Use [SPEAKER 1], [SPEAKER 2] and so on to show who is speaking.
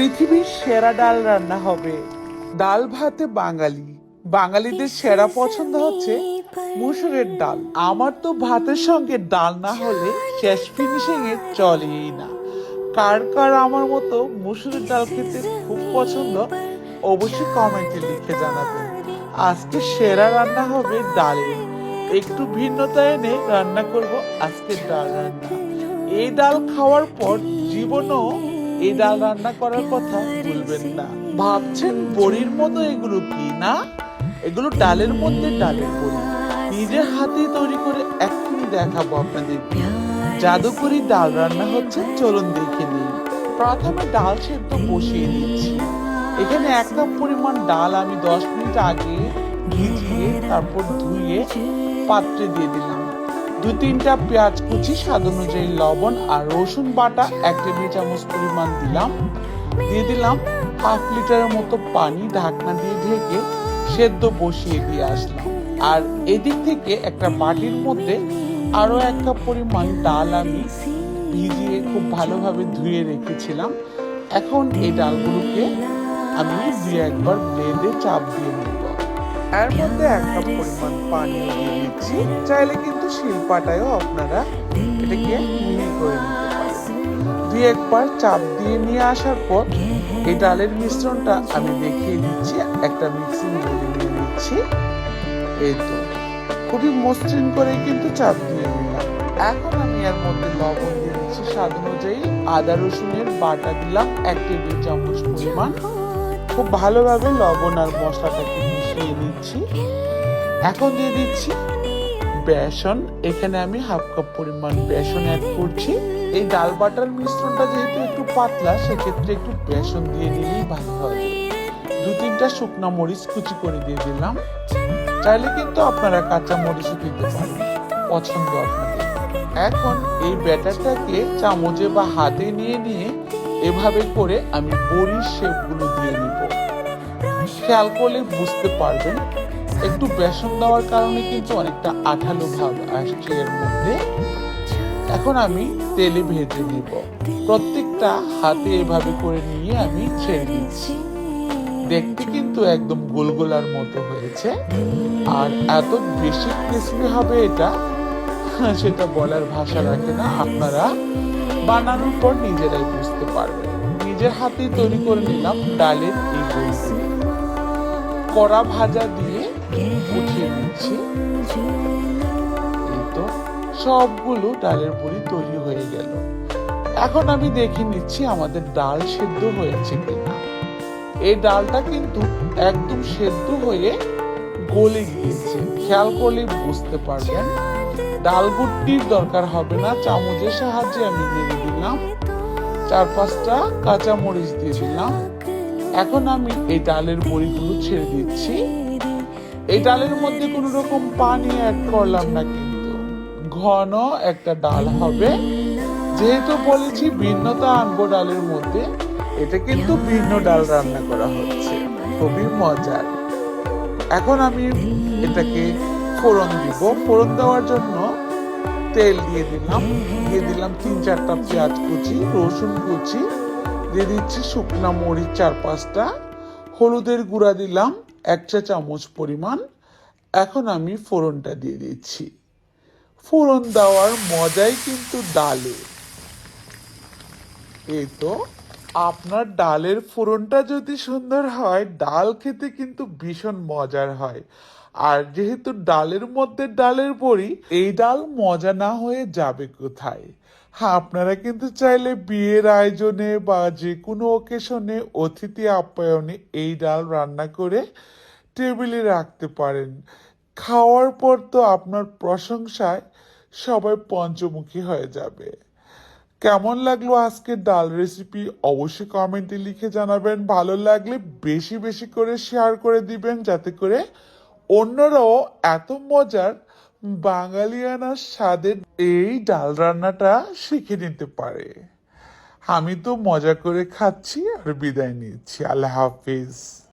[SPEAKER 1] পৃথিবীর সেরা ডাল রান্না হবে। ডাল ভাতে বাঙালি। বাঙালিদের সেরা পছন্দ হচ্ছে মুসুরের ডাল। আমার তো ভাতের সঙ্গে ডাল না হলে শেষ ফিনিশিং এ চলেই না। কার কার আমার মতো মুসুরের ডাল খেতে খুব পছন্দ, অবশ্যই কমেন্টে লিখে জানাবেন। আজকে সেরা রান্না হবে ডালের। একটু ভিন্নতা এনে রান্না করব আজকে ডাল রান্না। এই ডাল খাওয়ার পর জীবনও এই ডাল রান্না করার কথা ভুলবেন না। ভাবছেন বড়ির মতো এগুলো কি না? এগুলো ডালের মধ্যে ডালের বড়ি। নিজের হাতে তৈরি করে এক্ষুনি দেখাবো আপনাদেরকে জাদুকরি ডাল রান্না হচ্ছে, চলুন দেখে নিই। প্রথমে ডাল সেদ্ধ বসিয়ে দিচ্ছি। এখানে এক কাপ পরিমাণ ডাল আমি দশ মিনিট আগে ভিজিয়ে, তারপর ধুয়ে, পাত্রে দিয়ে দিলাম। দু তিনটা পেঁয়াজ কুচি, স্বাদ অনুযায়ী লবণ আর রসুন বাটা এক টেবিল চামচ পরিমাণ দিলাম। দিয়ে দিলাম হাফ লিটারের মতো পানি ঢাকনা দিয়ে ঢেকে সেদ্ধ বসিয়ে দিয়ে আসলাম। আর এদিক থেকে একটা বাটির মধ্যে আরও এক কাপ পরিমাণ ডাল আমি ভিজিয়ে খুব ভালোভাবে ধুয়ে রেখেছিলাম। এখন এই ডালগুলোকে আমি দুই একবার ব্লেডে চাপ দিয়ে নেব। এর মধ্যে এক কাপ পরিমাণ পানি দিয়ে দিচ্ছি। চাইলে কিন্তু শিলপাটায়ও আপনারা এটাকে মিহি করে দুই একবার চাপ দিয়ে নিয়ে আসার পর এই ডালের মিশ্রণটা আমি দেখিয়ে দিচ্ছি, একটা মিক্সিং বলে নিয়ে নিচ্ছি। এই তো, খুবই মসৃণ করে কিন্তু চাপ দিয়ে নিলাম। এখন আমি এর মধ্যে লবণ দিয়ে দিচ্ছি স্বাদ অনুযায়ী আদা, রসুনের বাটা দিলাম এক টেবিল চামচ পরিমাণ। খুব ভালোভাবে লবণ আর মশলাটাকে মিশিয়ে নিচ্ছি। এখন দিয়ে দিচ্ছি বেসন, এখানে আমি হাফ কাপ পরিমাণ বেসন অ্যাড করছি। এই ডাল বাটার মিশ্রণটা যেহেতু একটু পাতলা, সেক্ষেত্রে একটু বেসন দিয়ে নিলেই ভালো হবে দু তিনটা শুকনো মরিচ কুচি করে দিয়ে দিলাম। চাইলে কিন্তু আপনারা কাঁচা মরিচও দিতে পারেন, পছন্দ আপনাদের। এখন এই ব্যাটারটাকে চামচে বা হাতে নিয়ে নিয়ে এভাবে করে আমি বড়ির শেপগুলো দিয়ে নিব। খেয়াল করলে বুঝতে পারবেন একটু বেসন দেওয়ার কারণে কিন্তু অনেকটা আঠালো ভাব আসছে এর মধ্যে। এখন আমি তেলে ভেজে নিব। প্রত্যেকটা হাতে এভাবে করে নিয়ে আমি ছেড়ে দিচ্ছি। দেখতে কিন্তু একদম গোলগোলার মতো হয়েছে। আর এত বেশি ক্রিসপি হবে এটা, সেটা বলার ভাষা রাখে না। আপনারা বানানোর পর নিজেরাই বুঝতে পারবেন। নিজের হাতে তৈরি করে নিলাম ডালের এই কড়া ভাজা দিয়ে সবগুলো ডালের বড়ি তৈরি হয়ে গেল। এখন আমি দেখে নিচ্ছি আমাদের ডাল সেদ্ধ হয়েছে কিনা। এই ডালটা কিন্তু একদম সেদ্ধ হয়ে গলে গিয়েছে। খেয়াল করলে বুঝতে পারবেন, ডাল গুট্টির দরকার হবে না। চামচের সাহায্যে আমি নেড়ে দিলাম। চার পাঁচটা কাঁচা মরিচ দিয়ে দিলাম। এখন আমি এই ডালের বড়িগুলো ছেড়ে দিচ্ছি। এই ডালের মধ্যে কোনো রকম পানি অ্যাড করলাম না কিন্তু। ঘন একটা ডাল হবে। যেহেতু বলেছি ভিন্নতা আনব ডালের মধ্যে এটা কিন্তু ভিন্ন ডাল রান্না করা হচ্ছে। খুবই মজার। এখন আমি এটাকে ফোড়ন দিব। ফোড়ন দেওয়ার জন্য তেল দিয়ে দিলাম। দিয়ে দিলাম তিন চারটা পেঁয়াজ কুচি, রসুন কুচি, দিয়ে দিচ্ছি শুকনা মরিচ চার পাঁচটা, হলুদের গুঁড়া দিলাম। এক চা চামচ পরিমাণ এখন আমি ফোড়নটা দিয়ে দিচ্ছি। ফোড়ন দেওয়ার মজাই কিন্তু ডালে। এই তো আপনার ডালের ফোড়নটা যদি সুন্দর হয়, ডাল খেতে কিন্তু ভীষণ মজার হয়। আর যেহেতু ডালের মধ্যে ডালের বড়ি, এই ডাল মজা না হয়ে যাবে কোথায়? হ্যাঁ আপনারা কিন্তু চাইলে বিয়ের আয়োজনে বা যে কোনো ওকেশনে অতিথি আপ্যায়নে এই ডাল রান্না করে টেবিলে রাখতে পারেন। খাওয়ার পর তো আপনার প্রশংসায় সবাই পঞ্চমুখী হয়ে যাবে। কেমন লাগল আজকের ডাল রেসিপি অবশ্যই কমেন্টে লিখে জানাবেন। ভালো লাগলে বেশি বেশি করে শেয়ার করে দিবেন, যাতে করে অন্যরাও এত মজার বাঙালিয়ানা স্বাদের এই ডাল রান্নাটা শিখে নিতে পারে। আমি তো মজা করে খাচ্ছি আর বিদায় নিচ্ছি। আল্লাহ হাফিজ।